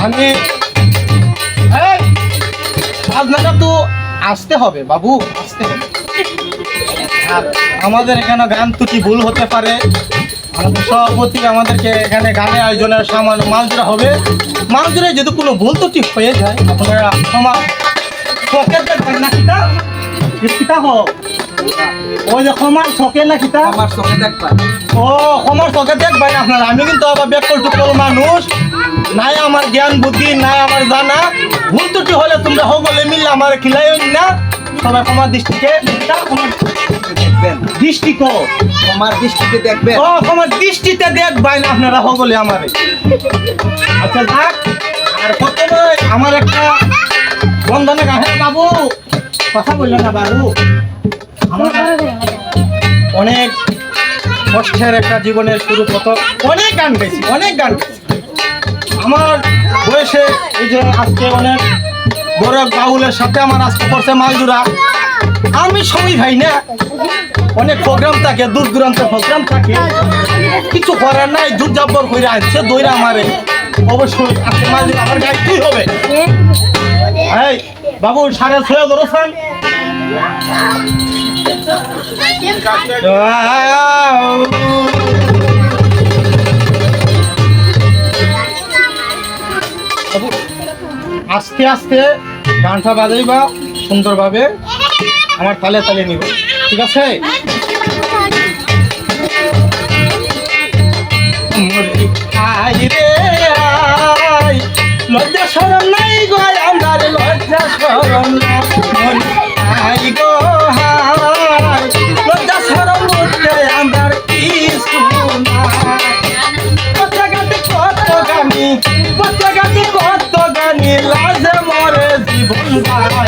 মানে এই, আপনারা তো আসতে হবে বাবু আসতে হবে। আর আমাদের এখানে গান তো কি ভুল হতে পারে? আমাদের সভাপতি আমাদেরকে এখানে গানের আয়োজনের সামান্য মালজোড়া হবে। মালজোড়ায় যদি কোনো ভুল তো ঠিক হয়ে যায় আপনারা না কিতা কিতা হোক ওই যে ক্ষমার না কিতা আমার চোখে দেখবা। ও চোখে দেখবেন আপনারা। আমি কিন্তু আবার মানুষ। নাই আমার জ্ঞান বুদ্ধি নাই আমার জানা। ভুল ত্রুটি হলে তোমরা সকলে মিললে আমার খিলাই না। সবাই আমার দৃষ্টিকে দৃষ্টিকো তোমার দৃষ্টিতে দেখবেন। ও আমার দৃষ্টিতে দেখবেন আপনারা সকলে আমার। আচ্ছা যাক আর কত আমার একটা বন্ধনে বাবু। কথা বললেন না বাবু। আমার অনেক কষ্টের একটা জীবনের শুরু কত অনেক গান গেছি অনেক গান গেছি আমার বয়সে এই যে আজকে অনেক বড় বাউলের সাথে আমার আজকে পড়ছে মালদুরা। আমি সময় ভাই না। অনেক প্রোগ্রাম থাকে দূর দূরান্তে প্রোগ্রাম থাকে। কিছু করার নাই দূর জব্বর করে আসছে দইরা আমারে অবশ্যই আজকে মালদুরা আমার গায়ে কি হবে। এই, বাবু, সাড়ে ছয় ধরেছেন আস্তে আস্তে গানটা বাজাইবা সুন্দরভাবে আমার তালে তালে নিব। ঠিক আছে? খাই রে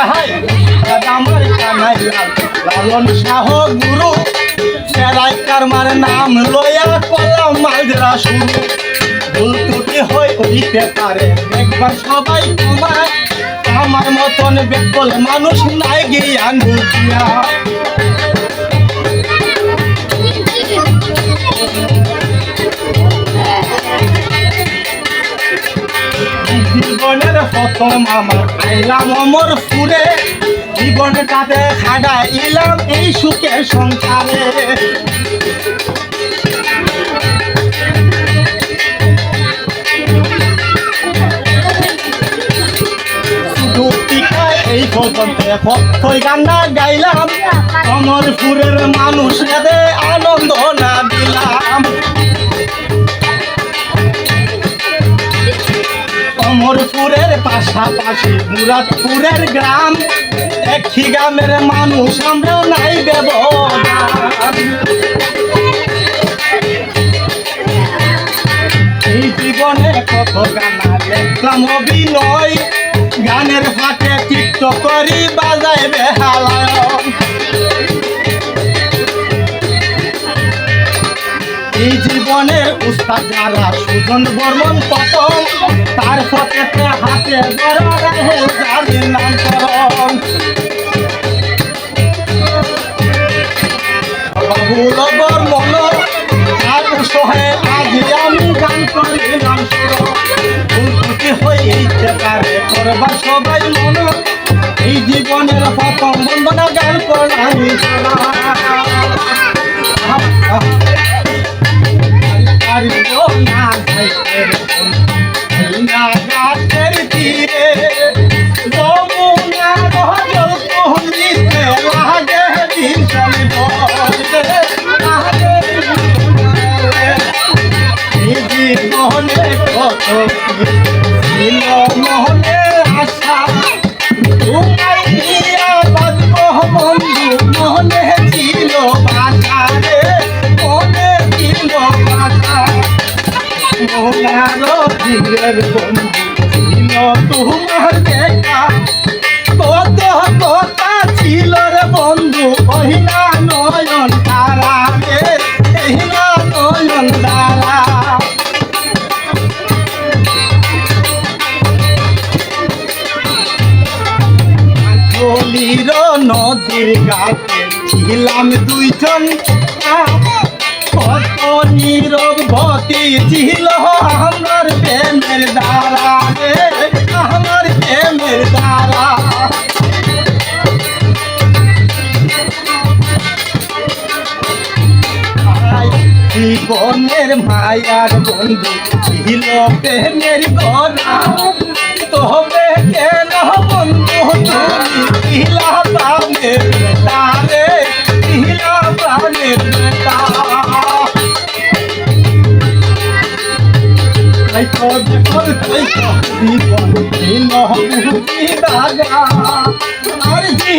আহাই, উস্তাদ আমার কানাই লালন শাহ গুরু জেরাই কারমার নাম লয়া করলাম মালডা শুরু। ভুল ত্রুটি হয়ে হইতে পারে একবার সবাই তোমার আমার মতন বেকল মানুষ নাই জ্ঞান বুঝিয়া প্রথম আমার আইলাম অমর ফুরে জীবনটাতে খাডা এই সুখের সংসারে। এই পর্যন্ত কতই গান্ডা গাইলাম। অমরপুরের মানুষ আনন্দ না দিলাম। অমরপুরের পাশাপাশি মুরাদপুরের গ্রাম। একই গ্রামের মানুষ আমরা নাই ব্যবহার এই জীবনে কত গানা দেখলাম অভিনয়। গানের ফাটে টিকটক করি, বাজায় বেহালায়। জীবনের উস্তাদ যারা সুজন বর্মন প্রথম তার পকেটে হাতে যাদের নামকরণ বাবুল বর্মন আর সহে আজ আমি গান করিলাম পারে করবার সবাই মন। এই জীবনের প্রথম বন্দনা গান করলাম সোনার ধীরের বন্ধু ছিল তোমার দেখা কত কথা ছিল রে বন্ধু কহিনা নয়ন তারা। রে নদীর ঘাটে ছিলাম দুইজন। ছিল আমার প্রেমের দ্বারা রে, আমার প্রেমের দ্বারা। জীবনের মায়ার বন্ধু ছিল প্রেমের গনা তবে কেন বন্ধু তুমি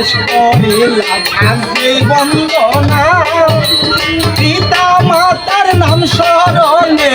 শেষ করিলাম আগে বন্দনা। পিতা মাতার নাম স্মরণে